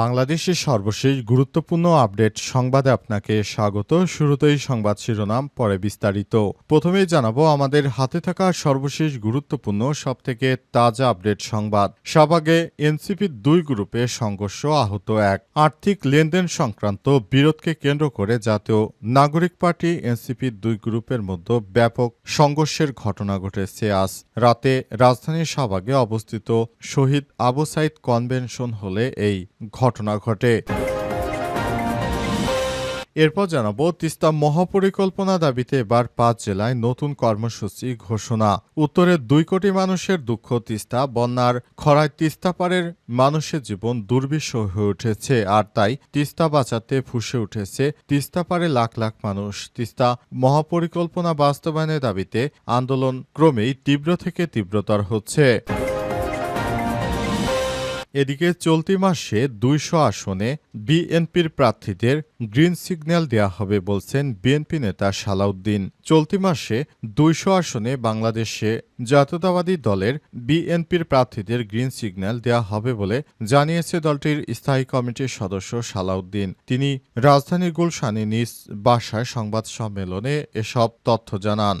বাংলাদেশের সর্বশেষ গুরুত্বপূর্ণ আপডেট সংবাদে আপনাকে স্বাগত। শুরুতেই সংবাদ শিরোনাম, পরে বিস্তারিত। প্রথমেই জানাব, আমাদের হাতে থাকা সর্বশেষ গুরুত্বপূর্ণ, সবথেকে তাজা আপডেট সংবাদ। সবাগে এনসিপির দুই গ্রুপে সংঘর্ষ, আহত এক। আর্থিক লেনদেন সংক্রান্ত বিরোধকে কেন্দ্র করে জাতীয় নাগরিক পার্টি এনসিপির দুই গ্রুপের মধ্যে ব্যাপক সংঘর্ষের ঘটনা ঘটেছে আজ। রাতে রাজধানীর শাহবাগে অবস্থিত শহীদ আবু সাইদ কনভেনশন হলে এই ঘটনা ঘটে। এরপর জানাব, তিস্তা মহাপরিকল্পনা দাবিতে এবার পাঁচ জেলায় নতুন কর্মসূচি ঘোষণা। উত্তরের দুই কোটি মানুষের দুঃখ তিস্তা, বন্যার খরায় তিস্তা পারের মানুষের জীবন দুর্বিষহ হয়ে উঠেছে, আর তাই তিস্তা বাঁচাতে ফুসে উঠেছে তিস্তা পারে লাখ লাখ মানুষ। তিস্তা মহাপরিকল্পনা বাস্তবায়নের দাবিতে আন্দোলন ক্রমেই তীব্র থেকে তীব্রতর হচ্ছে। এদিকে চলতি মাসে দুইশো আসনে বিএনপির প্রার্থীদের গ্রিন সিগন্যাল দেওয়া হবে বলছেন বিএনপি নেতা সালাউদ্দিন। চলতি মাসে দুইশো আসনে বাংলাদেশে জাতীয়তাবাদী দলের বিএনপির প্রার্থীদের গ্রিন সিগন্যাল দেওয়া হবে বলে জানিয়েছে দলটির স্থায়ী কমিটির সদস্য সালাউদ্দিন। তিনি রাজধানীর গুলশানে নিজ বাসায় সংবাদ সম্মেলনে এসব তথ্য জানান।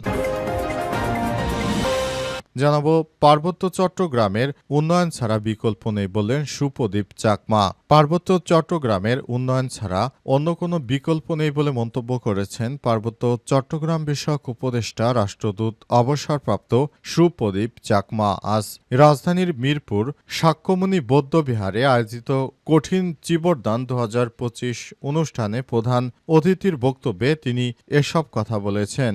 জানাব, পার্বত্য চট্টগ্রামের উন্নয়ন ছাড়া বিকল্প নেই বললেন সুপ্রদীপ চাকমা। পার্বত্য চট্টগ্রামের উন্নয়ন ছাড়া অন্য কোনো বিকল্প নেই বলে মন্তব্য করেছেন পার্বত্য চট্টগ্রাম বিষয়ক উপদেষ্টা রাষ্ট্রদূত অবসরপ্রাপ্ত সুপ্রদীপ চাকমা। আজ রাজধানীর মিরপুর সাক্ষ্যমণি বৌদ্ধ বিহারে আয়োজিত কঠিন চিবরদান দু হাজার পঁচিশ অনুষ্ঠানে প্রধান অতিথির বক্তব্যে তিনি এসব কথা বলেছেন।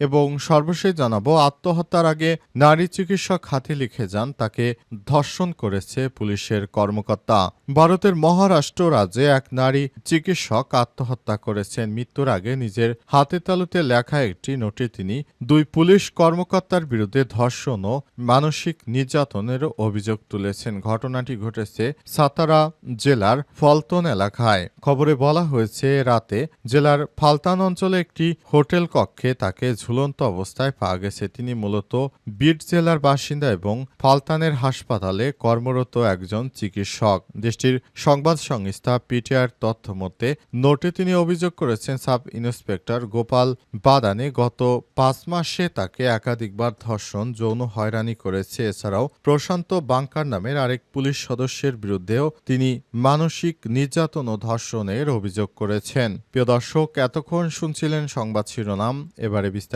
এবং সর্বশেষ জানাব, আত্মহত্যার আগে নারী চিকিৎসক হাতে লিখে যান, তাকে ধর্ষণ করেছে পুলিশের কর্মকর্তা। ভারতের মহারাষ্ট্র রাজ্যে এক নারী চিকিৎসক আত্মহত্যা করেছেন। মৃত্যুর আগে নিজের হাতে তালুতে লেখা একটি নোটে তিনি দুই পুলিশ কর্মকর্তার বিরুদ্ধে ধর্ষণ ও মানসিক নির্যাতনের অভিযোগ তুলেছেন। ঘটনাটি ঘটেছে সাতারা জেলার ফলতন এলাকায়। খবরে বলা হয়েছে, রাতে জেলার ফালতান অঞ্চলে একটি হোটেল কক্ষে তাকে ঝুলন্ত অবস্থায় পাওয়া গেছে। তিনি মূলত বিট জেলার বাসিন্দা এবং ফালতানের হাসপাতালে কর্মরত একজন চিকিৎসক। দেশটির সংবাদ সংস্থা পিটিআর তথ্য মতে, নোটে তিনি অভিযোগ করেছেন, সাব ইন্সপেক্টর গোপাল বাদানে গত পাঁচ মাসে তাকে একাধিকবার ধর্ষণ, যৌন হয়রানি করেছে। এছাড়াও প্রশান্ত বাংকার নামের আরেক পুলিশ সদস্যের বিরুদ্ধেও তিনি মানসিক নির্যাতন ও ধর্ষণের অভিযোগ করেছেন। প্রিয় দর্শক, এতক্ষণ শুনছিলেন সংবাদ শিরোনাম। এবারে বিস্তারিত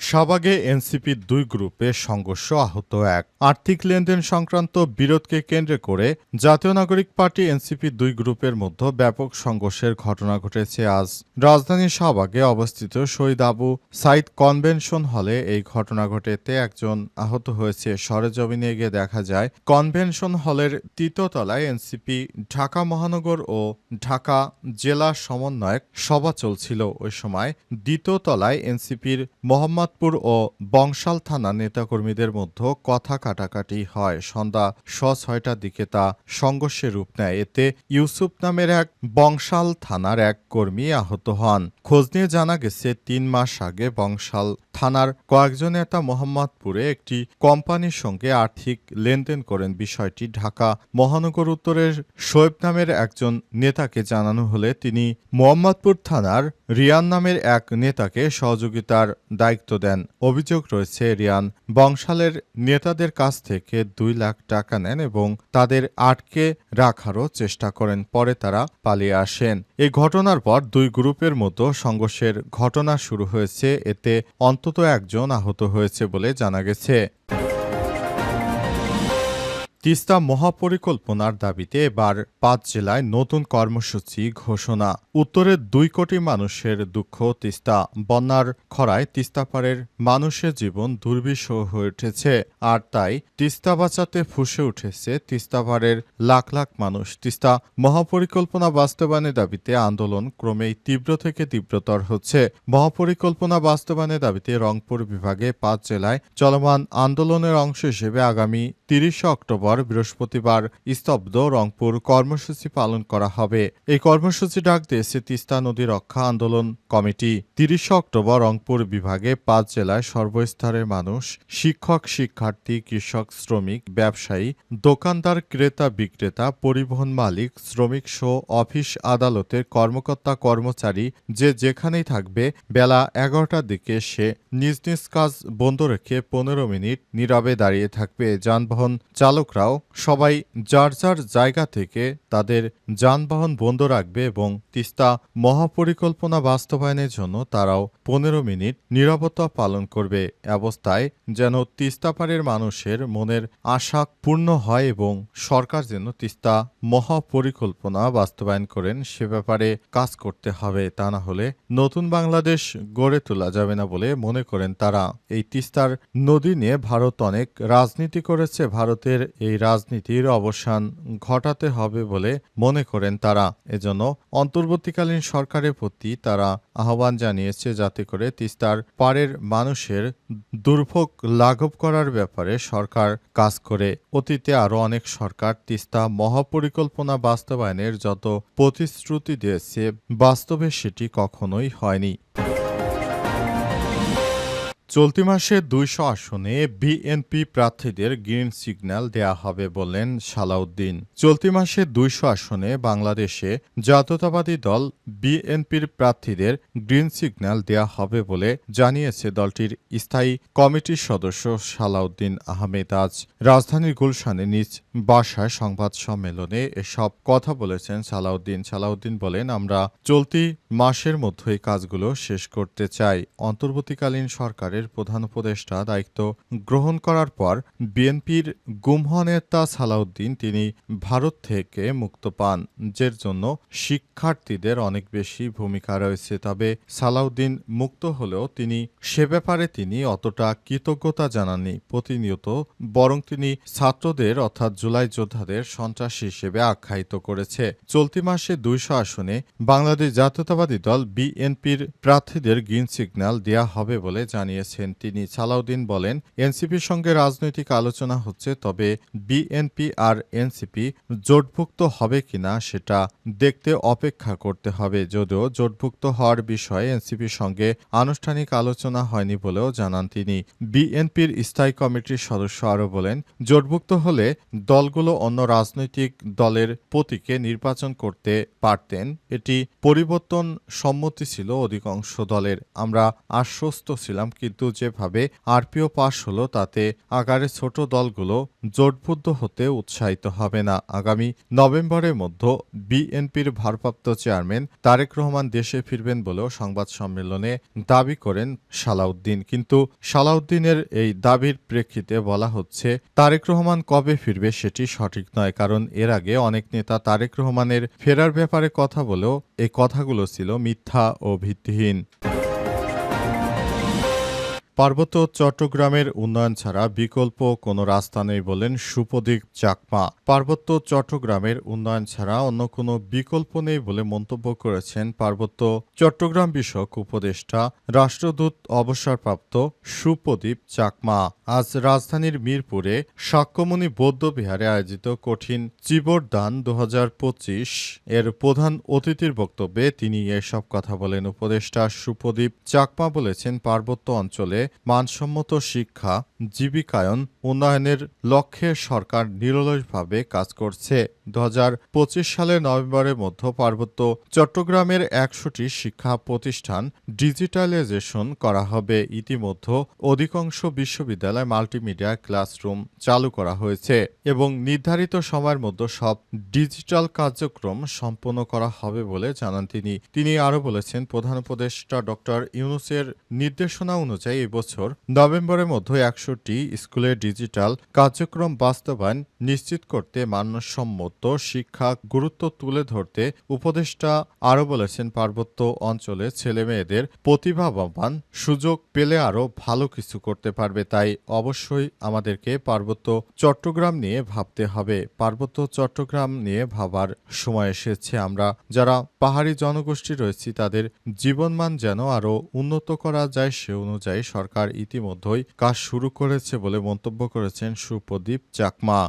শাহবাগে এনসিপির দুই গ্রুপে সংঘর্ষ আহত এক। আর্থিক লেনদেন সংক্রান্ত বিরোধকে কেন্দ্র করে জাতীয় নাগরিক পার্টি এনসিপির দুই গ্রুপের মধ্যে ব্যাপক সংঘর্ষের ঘটনা ঘটেছে আজ। রাজধানীর শাহবাগে অবস্থিত শহীদ আবু সাইদ কনভেনশন হলে এই ঘটনা ঘটেতে একজন আহত হয়েছে। সরেজমিনে গিয়ে দেখা যায়, কনভেনশন হলের তৃতীয়তলায় এনসিপি, ঢাকা মহানগর ও ঢাকা জেলা সমন্বয়ক সভা চলছিল। ওই সময় দ্বিতীয় তলায় এনসিপির মোহাম্মদপুর ও বংশাল থানা নেতাকর্মীদের মধ্যে কথা কাটাকাটি হয়। সন্ধ্যা স ছয়টার দিকে তা সংঘর্ষে রূপ নেয়। এতে ইউসুফ নামের এক বংশাল থানার এক কর্মী আহত হন। খোঁজ নিয়ে জানা গেছে, তিন মাস আগে বংশাল থানার কয়েকজন নেতা মোহাম্মদপুরে একটি কোম্পানির সঙ্গে আর্থিক লেনদেন করেন। বিষয়টি ঢাকা মহানগর উত্তরের শোয়েব নামের একজন নেতাকে জানানো হলে তিনি মোহাম্মদপুর থানার রিয়ান নামের এক নেতাকে সহযোগিতার দায়িত্ব দেন। অভিযোগ রয়েছে, রিয়ান বংশালের নেতাদের কাছ থেকে দুই লাখ টাকা নেন এবং তাদের আটকে রাখারও চেষ্টা করেন, পরে তারা পালিয়ে আসেন। এই ঘটনার পর দুই গ্রুপের মতো সংঘর্ষের ঘটনা শুরু হয়েছে। এতে অন্তত একজন আহত হয়েছে বলে জানা গেছে। তিস্তা মহাপরিকল্পনার দাবিতে এবার পাঁচ জেলায় নতুন কর্মসূচি ঘোষণা। উত্তরের দুই কোটি মানুষের দুঃখ তিস্তা। বন্যার খরায় তিস্তাপাড়ের মানুষের জীবন দুর্বিষহ হয়ে উঠেছে। আর তাই তিস্তা বাঁচাতে ফুসে উঠেছে তিস্তাপাড়ের লাখ লাখ মানুষ। তিস্তা মহাপরিকল্পনা বাস্তবায়নের দাবিতে আন্দোলন ক্রমেই তীব্র থেকে তীব্রতর হচ্ছে। মহাপরিকল্পনা বাস্তবায়নের দাবিতে রংপুর বিভাগে পাঁচ জেলায় চলমান আন্দোলনের অংশ হিসেবে আগামী তিরিশে অক্টোবর বৃহস্পতিবার স্তব্ধ রংপুর কর্মসূচি পালন করা হবে। এই কর্মসূচি ডাক দিয়েছে তিস্তা নদী রক্ষা আন্দোলন কমিটি। তিরিশে অক্টোবর রংপুর বিভাগে পাঁচ জেলায় সর্বস্তরের মানুষ, শিক্ষক, শিক্ষার্থী, কৃষক, শ্রমিক, ব্যবসায়ী, দোকানদার, ক্রেতা, বিক্রেতা, পরিবহন মালিক, শ্রমিক সহ অফিস আদালতের কর্মকর্তা, কর্মচারী যে যেখানেই থাকবে, বেলা এগারোটার দিকে সে নিজ নিজ কাজ বন্ধ রেখে পনেরো মিনিট নীরবে দাঁড়িয়ে থাকবে। যানবাহন চালকরাও সবাই যার যার জায়গা থেকে তাদের যানবাহন বন্ধ রাখবে এবং তিস্তা মহাপরিকল্পনা বাস্তবায়নের জন্য তারাও পনেরো মিনিট নিরাপত্তা পালন করবে অবস্থায় যেন তিস্তাপাড়ের মানুষের মনের আশা পূর্ণ হয় এবং সরকার যেন তিস্তা মহাপরিকল্পনা বাস্তবায়ন করেন সে ব্যাপারে কাজ করতে হবে। তা না হলে নতুন বাংলাদেশ গড়ে তোলা যাবে না বলে মনে করেন তারা। এই তিস্তার নদী নিয়ে ভারত অনেক রাজনীতি করেছে। ভারতের এই রাজনীতির অবসান ঘটাতে হবে বলে মনে করেন তারা। এজন্য অন্তর্বর্তীকালীন সরকারের প্রতি তারা আহ্বান জানিয়েছে যাতে করে তিস্তার পাড়ের মানুষের দুর্ভোগ লাঘব করার ব্যাপারে সরকার কাজ করে। অতীতে আরও অনেক সরকার তিস্তা মহাপরিকল্পনা বাস্তবায়নের যত প্রতিশ্রুতি দিয়েছে, বাস্তবে সেটি কখনোই হয়নি। চলতি মাসে দুইশো আসনে বিএনপি প্রার্থীদের গ্রিন সিগন্যাল দেয়া হবে বললেন সালাউদ্দিন। চলতি মাসে দুইশো আসনে বাংলাদেশে জাতীয়তাবাদী দল বিএনপির প্রার্থীদের গ্রিন সিগন্যাল দেয়া হবে বলে জানিয়েছে দলটির স্থায়ী কমিটির সদস্য সালাউদ্দিন আহমেদ আজ। রাজধানীর গুলশানে নিজ বাসায় সংবাদ সম্মেলনে এসব কথা বলেছেন সালাউদ্দিন। সালাউদ্দিন বলেন, আমরা চলতি মাসের মধ্যেই কাজগুলো শেষ করতে চাই। অন্তর্বর্তীকালীন সরকারের প্রধান উপদেষ্টা দায়িত্ব গ্রহণ করার পর বিএনপির গুমহ নেতা সালাউদ্দিন তিনি ভারত থেকে মুক্ত পান, যের জন্য শিক্ষার্থীদের অনেক বেশি ভূমিকা রয়েছে। তবে সালাউদ্দিন মুক্ত হলেও তিনি সে ব্যাপারে তিনি অতটা কৃতজ্ঞতা জানাননি। প্রতিনিয়ত বরং তিনি ছাত্রদের অর্থাৎ জুলাই যোদ্ধাদের সন্ত্রাসী হিসেবে আখ্যায়িত করেছে। চলতি মাসে দুইশো আসনে বাংলাদেশ জাতীয়তাবাদী দল বিএনপির প্রার্থীদের গ্রিন সিগন্যাল দেয়া হবে বলে জানিয়েছেন তিনি। সালাউদ্দিন বলেন, এনসিপির সঙ্গে রাজনৈতিক আলোচনা হচ্ছে, তবে বিএনপি আর এনসিপি জোটভুক্ত হবে কিনা সেটা দেখতে অপেক্ষা করতে হবে। যদিও জোটভুক্ত হওয়ার বিষয়ে এনসিপির সঙ্গে আনুষ্ঠানিক আলোচনা হয়নি বলেও জানান তিনি। বিএনপির স্থায়ী কমিটির সদস্য আরও বলেন, জোটভুক্ত হলে দলগুলো অন্য রাজনৈতিক দলের প্রতীকে নির্বাচন করতে পারতেন। এটি পরিবর্তন সম্মতি ছিল অধিকাংশ দলের। আমরা আশ্বস্ত ছিলাম কিন্তু যেভাবে আরপিও পাশ হলো, তাতে আগারে ছোট দলগুলো জোটবদ্ধ হতে উৎসাহিত হবে না। আগামী নভেম্বরের মধ্যে বিএনপির ভারপ্রাপ্ত চেয়ারম্যান তারেক রহমান দেশে ফিরবেন বলেও সংবাদ সম্মেলনে দাবি করেন সালাউদ্দিন। কিন্তু সালাউদ্দিনের এই দাবির প্রেক্ষিতে বলা হচ্ছে, তারেক রহমান কবে ফিরবে সেটি সঠিক নয়, কারণ এর আগে অনেক নেতা তারেক রহমানের ফেরার ব্যাপারে কথা বলেও এই কথাগুলো ছিল মিথ্যা ও ভিত্তিহীন। পার্বত্য চট্টগ্রামের উন্নয়ন ছাড়া বিকল্প কোনো রাস্তা নেই বলেন সুপদীপ চাকমা। পার্বত্য চট্টগ্রামের উন্নয়ন ছাড়া অন্য কোনো বিকল্প নেই বলে মন্তব্য করেছেন পার্বত্য চট্টগ্রাম বিষয়ক উপদেষ্টা, রাষ্ট্রদূত অবসরপ্রাপ্ত সুপদীপ চাকমা। আজ রাজধানীর মিরপুরে সাক্ষ্যমণি বৌদ্ধ বিহারে আয়োজিত কঠিন চিবরদান দু এর প্রধান অতিথির বক্তব্যে তিনি এসব কথা বলেন। উপদেষ্টা সুপদীপ চাকমা বলেছেন, পার্বত্য অঞ্চলে মানসম্মত শিক্ষা জীবিকায়ন উন্নয়নের লক্ষ্যে সরকার নিরলসভাবে কাজ করছে। দু হাজার পঁচিশ সালের নভেম্বরের মধ্যে পার্বত্য চট্টগ্রামের একশোটি শিক্ষা প্রতিষ্ঠান ডিজিটালাইজেশন করা হবে। ইতিমধ্যে অধিকাংশ বিশ্ববিদ্যালয় মাল্টিমিডিয়া ক্লাসরুম চালু করা হয়েছে এবং নির্ধারিত সময়ের মধ্যে সব ডিজিটাল কার্যক্রম সম্পন্ন করা হবে বলে জানান তিনি। তিনি আরও বলেছেন, প্রধান উপদেষ্টা ডক্টর ইউনুসের নির্দেশনা অনুযায়ী এবছর নভেম্বরের মধ্যে একশোটি স্কুলে ডিজিটাল কার্যক্রম বাস্তবায়ন নিশ্চিত করতে মানসম্মত শিক্ষা গুরুত্ব তুলে ধরতে উপদেষ্টা আরও বলেছেন, পার্বত্য অঞ্চলে ছেলেমেয়েদের প্রতিভাবান সুযোগ পেলে আরও ভালো কিছু করতে পারবে। তাই অবশ্যই আমাদেরকে পার্বত্য চট্টগ্রাম নিয়ে ভাবতে হবে। পার্বত্য চট্টগ্রাম নিয়ে ভাবার সময় এসেছে। আমরা যারা পাহাড়ি জনগোষ্ঠী রয়েছি, তাদের জীবনমান যেন আরও উন্নত করা যায়, সে অনুযায়ী সরকার ইতিমধ্যেই কাজ শুরু করেছে বলে মন্তব্য করেছেন সুপ্রদীপ চাকমা।